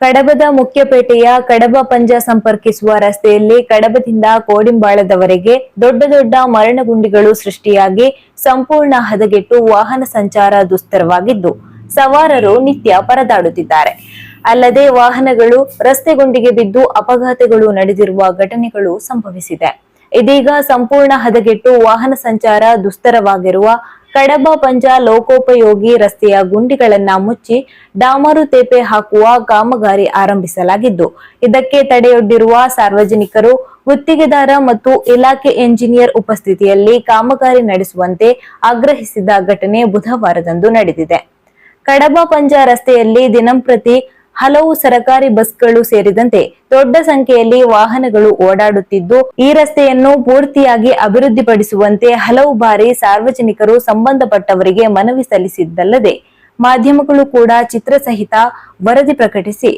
ಕಡಬದ ಮುಖ್ಯಪೇಟೆಯ ಕಡಬ ಪಂಜ ಸಂಪರ್ಕಿಸುವ ರಸ್ತೆಯಲ್ಲಿ ಕಡಬದಿಂದ ಕೋಡಿಂಬಾಳದವರೆಗೆ ದೊಡ್ಡ ದೊಡ್ಡ ಮರಣಗುಂಡಿಗಳು ಸೃಷ್ಟಿಯಾಗಿ ಸಂಪೂರ್ಣ ಹದಗೆಟ್ಟು ವಾಹನ ಸಂಚಾರ ದುಸ್ತರವಾಗಿದ್ದು, ಸವಾರರು ನಿತ್ಯ ಪರದಾಡುತ್ತಿದ್ದಾರೆ. ಅಲ್ಲದೆ ವಾಹನಗಳು ರಸ್ತೆ ಗುಂಡಿಗೆ ಬಿದ್ದು ಅಪಘಾತಗಳು ನಡೆದಿರುವ ಘಟನೆಗಳು ಸಂಭವಿಸಿದೆ. ಇದೀಗ ಸಂಪೂರ್ಣ ಹದಗೆಟ್ಟು ವಾಹನ ಸಂಚಾರ ದುಸ್ತರವಾಗಿರುವ ಕಡಬ ಪಂಜ ಲೋಕೋಪಯೋಗಿ ರಸ್ತೆಯ ಗುಂಡಿಗಳನ್ನ ಮುಚ್ಚಿ ಡಾಮರು ತೇಪೆ ಹಾಕುವ ಕಾಮಗಾರಿ ಆರಂಭಿಸಲಾಗಿದ್ದು, ಇದಕ್ಕೆ ತಡೆಯೊಡ್ಡಿರುವ ಸಾರ್ವಜನಿಕರು, ಗುತ್ತಿಗೆದಾರ ಮತ್ತು ಇಲಾಖೆ ಎಂಜಿನಿಯರ್ ಉಪಸ್ಥಿತಿಯಲ್ಲಿ ಕಾಮಗಾರಿ ನಡೆಸುವಂತೆ ಆಗ್ರಹಿಸಿದ ಘಟನೆ ಬುಧವಾರದಂದು ನಡೆದಿದೆ. ಕಡಬ ಪಂಜ ರಸ್ತೆಯಲ್ಲಿ ದಿನಂಪ್ರತಿ ಹಲವು ಸರಕಾರಿ ಬಸ್ಗಳು ಸೇರಿದಂತೆ ದೊಡ್ಡ ಸಂಖ್ಯೆಯಲ್ಲಿ ವಾಹನಗಳು ಓಡಾಡುತ್ತಿದ್ದು, ಈ ರಸ್ತೆಯನ್ನು ಪೂರ್ತಿಯಾಗಿ ಅಭಿವೃದ್ಧಿಪಡಿಸುವಂತೆ ಹಲವು ಬಾರಿ ಸಾರ್ವಜನಿಕರು ಸಂಬಂಧಪಟ್ಟವರಿಗೆ ಮನವಿ ಸಲ್ಲಿಸಿದ್ದಲ್ಲದೆ, ಮಾಧ್ಯಮಗಳು ಕೂಡ ಚಿತ್ರಸಹಿತ ವರದಿ ಪ್ರಕಟಿಸಿ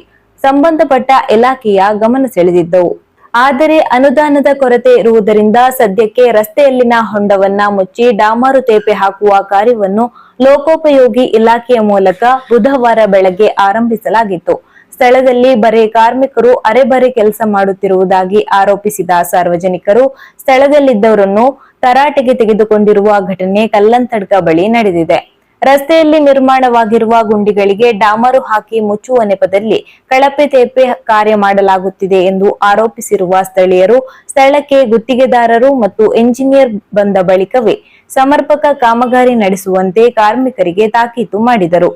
ಸಂಬಂಧಪಟ್ಟ ಇಲಾಖೆಯ ಗಮನ ಸೆಳೆದಿದ್ದವು. ಆದರೆ ಅನುದಾನದ ಕೊರತೆ ಇರುವುದರಿಂದ ಸದ್ಯಕ್ಕೆ ರಸ್ತೆಯಲ್ಲಿನ ಹೊಂಡವನ್ನ ಮುಚ್ಚಿ ಡಾಮಾರು ತೇಪೆ ಹಾಕುವ ಕಾರ್ಯವನ್ನು ಲೋಕೋಪಯೋಗಿ ಇಲಾಖೆಯ ಮೂಲಕ ಬುಧವಾರ ಬೆಳಗ್ಗೆ ಆರಂಭಿಸಲಾಗಿತ್ತು. ಸ್ಥಳದಲ್ಲಿ ಬರೆ ಕಾರ್ಮಿಕರು ಅರೆಬರೆ ಕೆಲಸ ಮಾಡುತ್ತಿರುವುದಾಗಿ ಆರೋಪಿಸಿದ ಸಾರ್ವಜನಿಕರು ಸ್ಥಳದಲ್ಲಿದ್ದವರನ್ನು ತರಾಟೆಗೆ ತೆಗೆದುಕೊಂಡಿರುವ ಘಟನೆ ಕಲ್ಲಂತಡ್ಕ ಬಳಿ ನಡೆದಿದೆ. ರಸ್ತೆಯಲ್ಲಿ ನಿರ್ಮಾಣವಾಗಿರುವ ಗುಂಡಿಗಳಿಗೆ ಡಾಮರು ಹಾಕಿ ಮುಚ್ಚುವ ನೆಪದಲ್ಲಿ ಕಳಪೆ ತೇಪೆ ಕಾರ್ಯ ಮಾಡಲಾಗುತ್ತಿದೆ ಎಂದು ಆರೋಪಿಸಿರುವ ಸ್ಥಳೀಯರು, ಸ್ಥಳಕ್ಕೆ ಗುತ್ತಿಗೆದಾರರು ಮತ್ತು ಎಂಜಿನಿಯರ್ ಬಂದ ಬಳಿಕವೇ ಸಮರ್ಪಕ ಕಾಮಗಾರಿ ನಡೆಸುವಂತೆ ಕಾರ್ಮಿಕರಿಗೆ ತಾಕೀತು ಮಾಡಿದರು.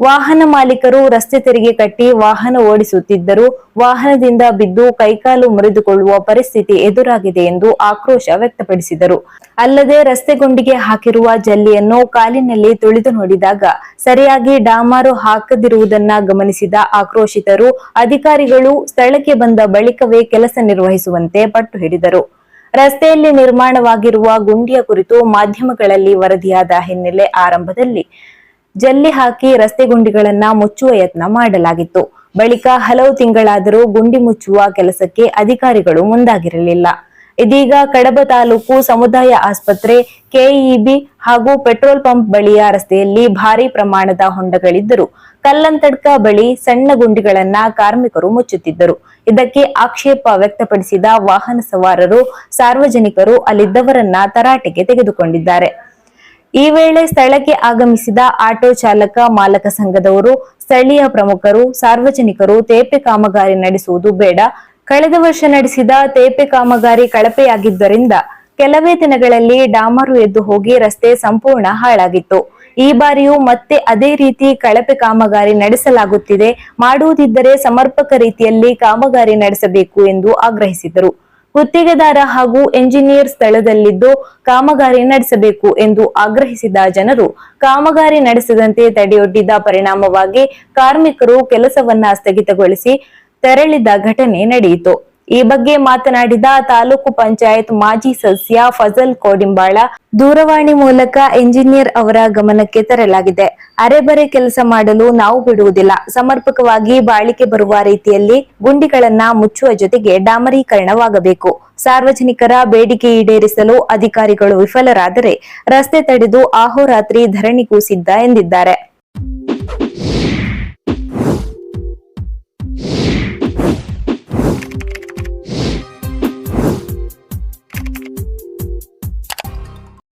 ವಾಹನ ಮಾಲೀಕರು ರಸ್ತೆ ತೆರಿಗೆ ಕಟ್ಟಿ ವಾಹನ ಓಡಿಸುತ್ತಿದ್ದರೂ. ವಾಹನದಿಂದ ಬಿದ್ದು ಕೈಕಾಲು ಮುರಿದುಕೊಳ್ಳುವ ಪರಿಸ್ಥಿತಿ ಎದುರಾಗಿದೆ ಎಂದು ಆಕ್ರೋಶ ವ್ಯಕ್ತಪಡಿಸಿದರು. ಅಲ್ಲದೆ ರಸ್ತೆ ಗುಂಡಿಗೆ ಹಾಕಿರುವ ಜಲ್ಲಿಯನ್ನು ಕಾಲಿನಲ್ಲಿ ತುಳಿದು ನೋಡಿದಾಗ ಸರಿಯಾಗಿ ಡಾಮಾರು ಹಾಕದಿರುವುದನ್ನ ಗಮನಿಸಿದ ಆಕ್ರೋಶಿತರು ಅಧಿಕಾರಿಗಳು ಸ್ಥಳಕ್ಕೆ ಬಂದ ಬಳಿಕವೇ ಕೆಲಸ ನಿರ್ವಹಿಸುವಂತೆ ಪಟ್ಟು ಹಿಡಿದರು. ರಸ್ತೆಯಲ್ಲಿ ನಿರ್ಮಾಣವಾಗಿರುವ ಗುಂಡಿಯ ಕುರಿತು ಮಾಧ್ಯಮಗಳಲ್ಲಿ ವರದಿಯಾದ ಹಿನ್ನೆಲೆ ಆರಂಭದಲ್ಲಿ ಜಲ್ಲಿ ಹಾಕಿ ರಸ್ತೆ ಗುಂಡಿಗಳನ್ನ ಮುಚ್ಚುವ ಯತ್ನ ಮಾಡಲಾಗಿತ್ತು. ಬಳಿಕ ಹಲವು ತಿಂಗಳಾದರೂ ಗುಂಡಿ ಮುಚ್ಚುವ ಕೆಲಸಕ್ಕೆ ಅಧಿಕಾರಿಗಳು ಮುಂದಾಗಿರಲಿಲ್ಲ. ಇದೀಗ ಕಡಬ ತಾಲೂಕು ಸಮುದಾಯ ಆಸ್ಪತ್ರೆ, ಕೆಇಬಿ ಹಾಗೂ ಪೆಟ್ರೋಲ್ ಪಂಪ್ ಬಳಿಯ ರಸ್ತೆಯಲ್ಲಿ ಭಾರಿ ಪ್ರಮಾಣದ ಹೊಂಡಗಳಿದ್ದರು. ಕಲ್ಲಂತಡ್ಕ ಬಳಿ ಸಣ್ಣ ಗುಂಡಿಗಳನ್ನ ಕಾರ್ಮಿಕರು ಮುಚ್ಚುತ್ತಿದ್ದರು. ಇದಕ್ಕೆ ಆಕ್ಷೇಪ ವ್ಯಕ್ತಪಡಿಸಿದ ವಾಹನ ಸವಾರರು, ಸಾರ್ವಜನಿಕರು ಅಲ್ಲಿದ್ದವರನ್ನ ತರಾಟೆಗೆ ತೆಗೆದುಕೊಂಡಿದ್ದಾರೆ. ಈ ವೇಳೆ ಸ್ಥಳಕ್ಕೆ ಆಗಮಿಸಿದ ಆಟೋ ಚಾಲಕ ಮಾಲಕ ಸಂಘದವರು, ಸ್ಥಳೀಯ ಪ್ರಮುಖರು, ಸಾರ್ವಜನಿಕರು ತೇಪೆ ಕಾಮಗಾರಿ ನಡೆಸುವುದು ಬೇಡ. ಕಳೆದ ವರ್ಷ ನಡೆಸಿದ ತೇಪೆ ಕಾಮಗಾರಿ ಕಳಪೆಯಾಗಿದ್ದರಿಂದ ಕೆಲವೇ ದಿನಗಳಲ್ಲಿ ಡಾಮರು ಎದ್ದು ಹೋಗಿ ರಸ್ತೆ ಸಂಪೂರ್ಣ ಹಾಳಾಗಿತ್ತು. ಈ ಬಾರಿಯೂ ಮತ್ತೆ ಅದೇ ರೀತಿ ಕಳಪೆ ಕಾಮಗಾರಿ ನಡೆಸಲಾಗುತ್ತಿದೆ. ಮಾಡುವುದಿದ್ದರೆ ಸಮರ್ಪಕ ರೀತಿಯಲ್ಲಿ ಕಾಮಗಾರಿ ನಡೆಸಬೇಕು ಎಂದು ಆಗ್ರಹಿಸಿದರು. ಗುತ್ತಿಗೆದಾರ ಹಾಗೂ ಎಂಜಿನಿಯರ್ ಸ್ಥಳದಲ್ಲಿದ್ದು ಕಾಮಗಾರಿ ನಡೆಸಬೇಕು ಎಂದು ಆಗ್ರಹಿಸಿದ ಜನರು, ಕಾಮಗಾರಿ ನಡೆಸದಂತೆ ತಡೆಯೊಡ್ಡಿದ ಪರಿಣಾಮವಾಗಿ ಕಾರ್ಮಿಕರು ಕೆಲಸವನ್ನ ಸ್ಥಗಿತಗೊಳಿಸಿ ತೆರಳಿದ ಘಟನೆ ನಡೆಯಿತು. ಈ ಬಗ್ಗೆ ಮಾತನಾಡಿದ ತಾಲೂಕು ಪಂಚಾಯತ್ ಮಾಜಿ ಸದಸ್ಯ ಫಜಲ್ ಕೋಡಿಂಬಾಳ, ದೂರವಾಣಿ ಮೂಲಕ ಎಂಜಿನಿಯರ್ ಅವರ ಗಮನಕ್ಕೆ ತರಲಾಗಿದೆ. ಅರೆಬರೆ ಕೆಲಸ ಮಾಡಲು ನಾವು ಬಿಡುವುದಿಲ್ಲ. ಸಮರ್ಪಕವಾಗಿ ಬಾಳಿಕೆ ಬರುವ ರೀತಿಯಲ್ಲಿ ಗುಂಡಿಗಳನ್ನ ಮುಚ್ಚುವ ಜೊತೆಗೆ ಡಾಮರೀಕರಣವಾಗಬೇಕು. ಸಾರ್ವಜನಿಕರ ಬೇಡಿಕೆ ಈಡೇರಿಸಲು ಅಧಿಕಾರಿಗಳು ವಿಫಲರಾದರೆ ರಸ್ತೆ ತಡೆದು ಆಹೋರಾತ್ರಿ ಧರಣಿ ಸಿದ್ಧ ಎಂದಿದ್ದಾರೆ.